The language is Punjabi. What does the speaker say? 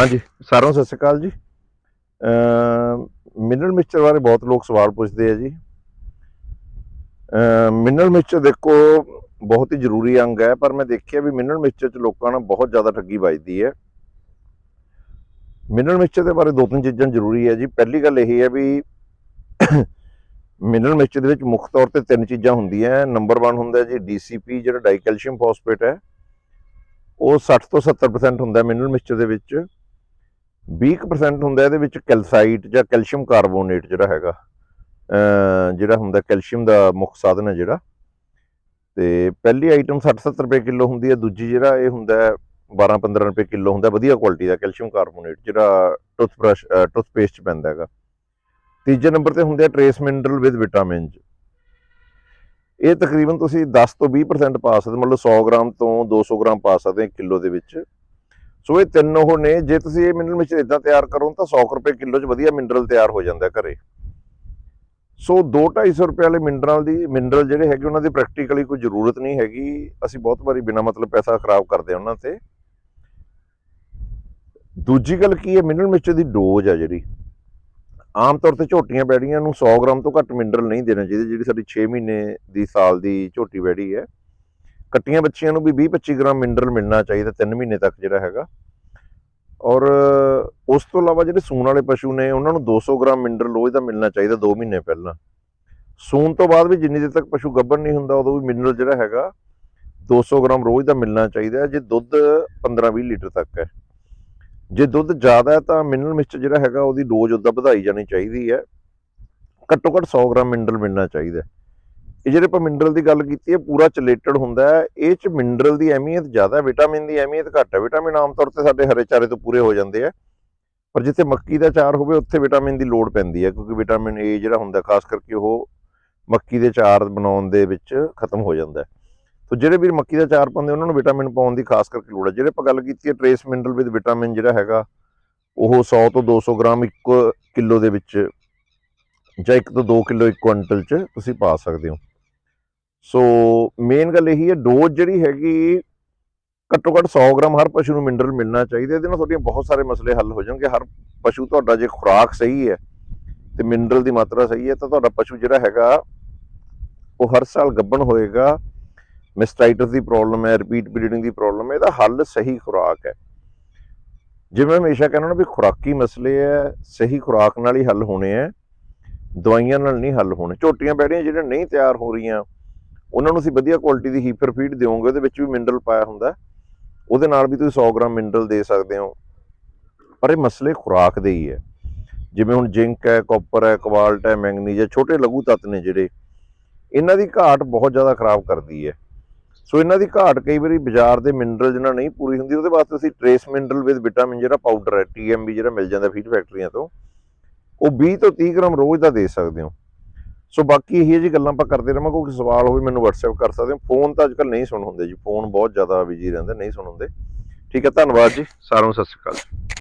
ਹਾਂਜੀ, ਸਾਰਿਆਂ ਨੂੰ ਸਤਿ ਸ਼੍ਰੀ ਅਕਾਲ ਜੀ। ਮਿਨਰਲ ਮਿਕਸਚਰ ਬਾਰੇ ਬਹੁਤ ਲੋਕ ਸਵਾਲ ਪੁੱਛਦੇ ਆ ਜੀ। ਮਿਨਰਲ ਮਿਕਸਚਰ ਦੇਖੋ, ਬਹੁਤ ਹੀ ਜ਼ਰੂਰੀ ਅੰਗ ਹੈ, ਪਰ ਮੈਂ ਦੇਖਿਆ ਵੀ ਮਿਨਰਲ ਮਿਕਸਚਰ ਚ ਲੋਕਾਂ ਨਾਲ ਬਹੁਤ ਜ਼ਿਆਦਾ ਠੱਗੀ ਵੱਜਦੀ ਹੈ। ਮਿਨਰਲ ਮਿਕਸਚਰ ਦੇ ਬਾਰੇ ਦੋ ਤਿੰਨ ਚੀਜ਼ਾਂ ਜ਼ਰੂਰੀ ਹੈ ਜੀ। ਪਹਿਲੀ ਗੱਲ ਇਹ ਹੈ ਵੀ ਮਿਨਰਲ ਮਿਕਸਚਰ ਦੇ ਵਿੱਚ ਮੁੱਖ ਤੌਰ ਤੇ ਤਿੰਨ ਚੀਜ਼ਾਂ ਹੁੰਦੀਆਂ ਨੰਬਰ 1 ਹੁੰਦਾ ਜੀ ਡੀਸੀਪੀ ਜਿਹੜਾ ਡਾਈਕੈਲਸ਼ੀਅਮ ਫਾਸਫੇਟ ਹੈ। ਉਹ 60 ਤੋਂ 70% ਹੁੰਦਾ ਮਿਨਰਲ ਮਿਕਸਚਰ ਦੇ ਵਿੱਚ। 20% ਹੁੰਦਾ ਇਹਦੇ ਵਿੱਚ ਕੈਲਸਾਈਟ ਜਾਂ ਕੈਲਸ਼ੀਅਮ ਕਾਰਬੋਨੇਟ ਜਿਹੜਾ ਹੈਗਾ ਜਿਹੜਾ ਹੁੰਦਾ ਕੈਲਸ਼ੀਅਮ ਦਾ ਮੁੱਖ ਸਾਧਨ ਹੈ ਜਿਹੜਾ। ਤੇ ਪਹਿਲੀ ਆਈਟਮ 60-70 ਰੁਪਏ ਕਿਲੋ ਹੁੰਦੀ ਹੈ, ਦੂਜੀ ਜਿਹੜਾ ਇਹ ਹੁੰਦਾ 12-15 ਰੁਪਏ ਕਿਲੋ ਹੁੰਦਾ ਵਧੀਆ ਕੁਆਲਿਟੀ ਦਾ ਕੈਲਸ਼ੀਅਮ ਕਾਰਬੋਨੇਟ ਜਿਹੜਾ ਟੁੱਥਬ੍ਰਸ਼ ਟੁੱਥਪੇਸਟ ਚ ਪੈਂਦਾ ਹੈਗਾ। ਤੀਜੇ ਨੰਬਰ ਤੇ ਹੁੰਦੇ ਆ ਟ੍ਰੇਸ ਮਿਨਰਲ ਵਿਦ ਵਿਟਾਮਿਨਸ ਇਹ ਤਕਰੀਬਨ ਤੁਸੀਂ 10 ਤੋਂ 20% ਪਾ ਸਕਦੇ ਮਤਲਬ 100 ਗ੍ਰਾਮ ਤੋਂ 200 ਗ੍ਰਾਮ ਪਾ ਸਕਦੇ ਹੋ ਕਿਲੋ ਦੇ ਵਿੱਚ। ਸੋ ਇਹ ਤਿੰਨ ਉਹ ਨੇ, ਜੇ ਤੁਸੀਂ ਇਹ ਮਿਨਰਲ ਮਿਕਸਚਰ ਇਦਾਂ ਤਿਆਰ ਕਰੋ ਤਾਂ 100 ਕੁ ਰੁਪਏ ਕਿਲੋ 'ਚ ਵਧੀਆ ਮਿਨਰਲ ਤਿਆਰ ਹੋ ਜਾਂਦਾ ਘਰੇ। ਸੋ 2-250 ਰੁਪਏ ਵਾਲੇ ਮਿਨਰਲ ਦੀ ਮਿਨਰਲ ਜਿਹੜੇ ਹੈਗੇ ਉਹਨਾਂ ਦੀ ਪ੍ਰੈਕਟੀਕਲੀ ਕੋਈ ਜ਼ਰੂਰਤ ਨਹੀਂ ਹੈਗੀ। ਅਸੀਂ ਬਹੁਤ ਵਾਰੀ ਬਿਨਾ ਮਤਲਬ ਪੈਸਾ ਖਰਾਬ ਕਰਦੇ ਹਾਂ ਉਹਨਾਂ ਤੇ। ਦੂਜੀ ਗੱਲ ਕੀ ਹੈ ਮਿਨਰਲ ਮਿਕਸਚਰ ਦੀ ਡੋਜ਼ ਆ ਜਿਹੜੀ। ਆਮ ਤੌਰ ਤੇ ਝੋਟੀਆਂ ਬੈੜੀਆਂ ਨੂੰ 100 ਗ੍ਰਾਮ ਤੋਂ ਘੱਟ ਮਿਨਰਲ ਨਹੀਂ ਦੇਣਾ ਚਾਹੀਦਾ, ਜਿਹੜੀ ਸਾਡੀ 6 ਮਹੀਨੇ ਦੀ ਸਾਲ ਦੀ ਝੋਟੀ ਬੈੜੀ ਹੈ। ਕੱਟੀਆਂ ਬੱਚੀਆਂ ਨੂੰ ਵੀ 20-25 ਗ੍ਰਾਮ ਮਿਨਰਲ ਮਿਲਣਾ ਚਾਹੀਦਾ 3 ਮਹੀਨੇ ਤੱਕ ਜਿਹੜਾ ਹੈਗਾ। ਔਰ ਉਸ ਤੋਂ ਇਲਾਵਾ ਜਿਹੜੇ ਸੂਣ ਵਾਲੇ ਪਸ਼ੂ ਨੇ, ਉਹਨਾਂ ਨੂੰ 200 ਗ੍ਰਾਮ ਮਿਨਰਲ ਰੋਜ਼ ਦਾ ਮਿਲਣਾ ਚਾਹੀਦਾ 2 ਮਹੀਨੇ ਪਹਿਲਾਂ। ਸੂਣ ਤੋਂ ਬਾਅਦ ਵੀ ਜਿੰਨੀ ਦੇਰ ਤੱਕ ਪਸ਼ੂ ਗੱਭਣ ਨਹੀਂ ਹੁੰਦਾ, ਉਦੋਂ ਵੀ ਮਿਨਰਲ ਜਿਹੜਾ ਹੈਗਾ 200 ਗ੍ਰਾਮ ਰੋਜ਼ ਦਾ ਮਿਲਣਾ ਚਾਹੀਦਾ ਜੇ ਦੁੱਧ 15-20 ਲੀਟਰ ਤੱਕ ਹੈ। ਜੇ ਦੁੱਧ ਜ਼ਿਆਦਾ ਹੈ ਤਾਂ ਮਿਨਰਲ ਮਿਕਸਚਰ ਜਿਹੜਾ ਹੈਗਾ, ਉਹਦੀ ਡੋਜ਼ ਉਦਾਂ ਵਧਾਈ ਜਾਣੀ ਚਾਹੀਦੀ ਹੈ। ਘੱਟੋ ਘੱਟ 100 ਗ੍ਰਾਮ ਮਿਨਰਲ ਮਿਲਣਾ ਚਾਹੀਦਾ ਇਹ ਜਿਹੜੇ ਆਪਾਂ ਮਿਨਰਲ ਦੀ ਗੱਲ ਕੀਤੀ ਹੈ, ਪੂਰਾ ਚਲੇਟਡ ਹੁੰਦਾ ਹੈ। ਇਹ ਚ ਮਿਨਰਲ ਦੀ ਅਹਿਮੀਅਤ ਜ਼ਿਆਦਾ ਹੈ, ਵਿਟਾਮਿਨ ਦੀ ਅਹਿਮੀਅਤ ਘੱਟ ਹੈ। ਵਿਟਾਮਿਨ ਆਮ ਤੌਰ ਤੇ ਸਾਡੇ ਹਰੇ ਚਾਰੇ ਤੋਂ ਪੂਰੇ ਹੋ ਜਾਂਦੇ ਆ। ਪਰ ਜਿੱਥੇ ਮੱਕੀ ਦਾ ਚਾਰ ਹੋਵੇ, ਉੱਥੇ ਵਿਟਾਮਿਨ ਦੀ ਲੋੜ ਪੈਂਦੀ ਹੈ, ਕਿਉਂਕਿ ਵਿਟਾਮਿਨ ਏ ਜਿਹੜਾ ਹੁੰਦਾ ਖਾਸ ਕਰਕੇ ਉਹ ਮੱਕੀ ਦੇ ਚਾਰ ਬਣਾਉਣ ਦੇ ਵਿੱਚ ਖਤਮ ਹੋ ਜਾਂਦਾ ਹੈ। ਤੋ ਜਿਹੜੇ ਵੀ ਮੱਕੀ ਦਾ ਚਾਰ ਪਾਉਂਦੇ, ਉਹਨਾਂ ਨੂੰ ਵਿਟਾਮਿਨ ਪਾਉਣ ਦੀ ਖਾਸ ਕਰਕੇ ਲੋੜ ਹੈ। ਜਿਹੜੇ ਆਪਾਂ ਗੱਲ ਕੀਤੀ ਹੈ ਟ੍ਰੇਸ ਮਿਨਰਲ ਵਿਦ ਵਿਟਾਮਿਨ ਜਿਹੜਾ ਹੈਗਾ, ਉਹ 100 ਤੋਂ 200 ਗ੍ਰਾਮ ਇੱਕ ਕਿਲੋ ਦੇ ਵਿੱਚ ਜਾਂ 1 ਤੋਂ 2 ਕਿਲੋ ਇੱਕ ਕੁਇੰਟਲ ਚ ਤੁਸੀਂ ਪਾ ਸਕਦੇ ਹੋ। ਸੋ ਮੇਨ ਗੱਲ ਇਹੀ ਹੈ ਡੋਜ਼ ਜਿਹੜੀ ਹੈਗੀ, ਘੱਟੋ ਘੱਟ 100 ਗ੍ਰਾਮ ਹਰ ਪਸ਼ੂ ਨੂੰ ਮਿਨਰਲ ਮਿਲਣਾ ਚਾਹੀਦਾ। ਇਹਦੇ ਨਾਲ ਤੁਹਾਡੀਆਂ ਬਹੁਤ ਸਾਰੇ ਮਸਲੇ ਹੱਲ ਹੋ ਜਾਣਗੇ। ਹਰ ਪਸ਼ੂ ਤੁਹਾਡਾ ਜੇ ਖੁਰਾਕ ਸਹੀ ਹੈ ਤੇ ਮਿਨਰਲ ਦੀ ਮਾਤਰਾ ਸਹੀ ਹੈ, ਤਾਂ ਤੁਹਾਡਾ ਪਸ਼ੂ ਜਿਹੜਾ ਹੈਗਾ, ਉਹ ਹਰ ਸਾਲ ਗੱਬਣ ਹੋਏਗਾ। ਮਿਸਟਾਈਟਸ ਦੀ ਪ੍ਰੋਬਲਮ ਹੈ ਰਿਪੀਟ ਬਲੀਡਿੰਗ ਦੀ ਪ੍ਰੋਬਲਮ ਹੈ, ਇਹਦਾ ਹੱਲ ਸਹੀ ਖੁਰਾਕ ਹੈ। ਜਿਵੇਂ ਮੈਂ ਹਮੇਸ਼ਾ ਕਹਿੰਦਾ ਨਾ ਵੀ ਖੁਰਾਕੀ ਮਸਲੇ ਹੈ, ਸਹੀ ਖੁਰਾਕ ਨਾਲ ਹੀ ਹੱਲ ਹੋਣੇ ਹੈ, ਦਵਾਈਆਂ ਨਾਲ ਨਹੀਂ ਹੱਲ ਹੋਣੇ। ਝੋਟੀਆਂ ਬੈੜੀਆਂ ਜਿਹੜੀਆਂ ਨਹੀਂ ਤਿਆਰ ਹੋ ਰਹੀਆਂ ਉਹਨਾਂ ਨੂੰ ਅਸੀਂ ਵਧੀਆ ਕੁਆਲਿਟੀ ਦੀ ਹੀਪਰ ਫੀਡ ਦਿਓਗੇ ਉਹਦੇ ਵਿੱਚ ਵੀ ਮਿਨਰਲ ਪਾਇਆ ਹੁੰਦਾ ਉਹਦੇ ਨਾਲ ਵੀ ਤੁਸੀਂ 100 ਗ੍ਰਾਮ ਮਿਨਰਲ ਦੇ ਸਕਦੇ ਹੋ। ਪਰ ਇਹ ਮਸਲੇ ਖੁਰਾਕ ਦੇ ਹੀ ਹੈ। ਜਿਵੇਂ ਹੁਣ ਜ਼ਿੰਕ ਹੈ ਕਾਪਰ ਹੈ ਕੋਬਾਲਟ ਹੈ ਮੈਂਗਨੀਜ਼ ਹੈ, ਛੋਟੇ ਲਘੂ ਤੱਤ ਨੇ ਜਿਹੜੇ, ਇਹਨਾਂ ਦੀ ਘਾਟ ਬਹੁਤ ਜ਼ਿਆਦਾ ਖਰਾਬ ਕਰਦੀ ਹੈ। ਸੋ ਇਹਨਾਂ ਦੀ ਘਾਟ ਕਈ ਵਾਰੀ ਬਾਜ਼ਾਰ ਦੇ ਮਿਨਰਲ ਜਿਹਨਾਂ ਨਹੀਂ ਪੂਰੀ ਹੁੰਦੀ, ਉਹਦੇ ਵਾਸਤੇ ਅਸੀਂ ਟ੍ਰੇਸ ਮਿਨਰਲ ਵਿਦ ਵਿਟਾਮਿਨ ਜਿਹੜਾ ਪਾਊਡਰ ਹੈ ਟੀਐਮਬੀ ਜਿਹੜਾ ਮਿਲ ਜਾਂਦਾ ਫੀਡ ਫੈਕਟਰੀਆਂ ਤੋਂ, ਉਹ 20 ਤੋਂ 30 ਗ੍ਰਾਮ ਰੋਜ਼ ਦਾ ਦੇ ਸਕਦੇ ਹੋ। ਸੋ ਬਾਕੀ ਇਹ ਜੀ ਗੱਲਾਂ ਆਪਾਂ ਕਰਦੇ ਰਹਾਂਗੇ, ਕੋਈ ਸਵਾਲ ਹੋਵੇ ਮੈਨੂੰ WhatsApp ਕਰ ਸਕਦੇ ਹੋ। ਫੋਨ ਤਾਂ ਅੱਜਕੱਲ ਨਹੀਂ ਸੁਣ ਹੁੰਦੇ ਜੀ। ਫੋਨ ਬਹੁਤ ਜ਼ਿਆਦਾ ਬਿਜ਼ੀ ਰਹਿੰਦੇ, ਨਹੀਂ ਸੁਣ ਹੁੰਦੇ। ਠੀਕ ਹੈ, ਧੰਨਵਾਦ ਜੀ। ਸਾਰਿਆਂ ਨੂੰ ਸਤਿ ਸ਼੍ਰੀ ਅਕਾਲ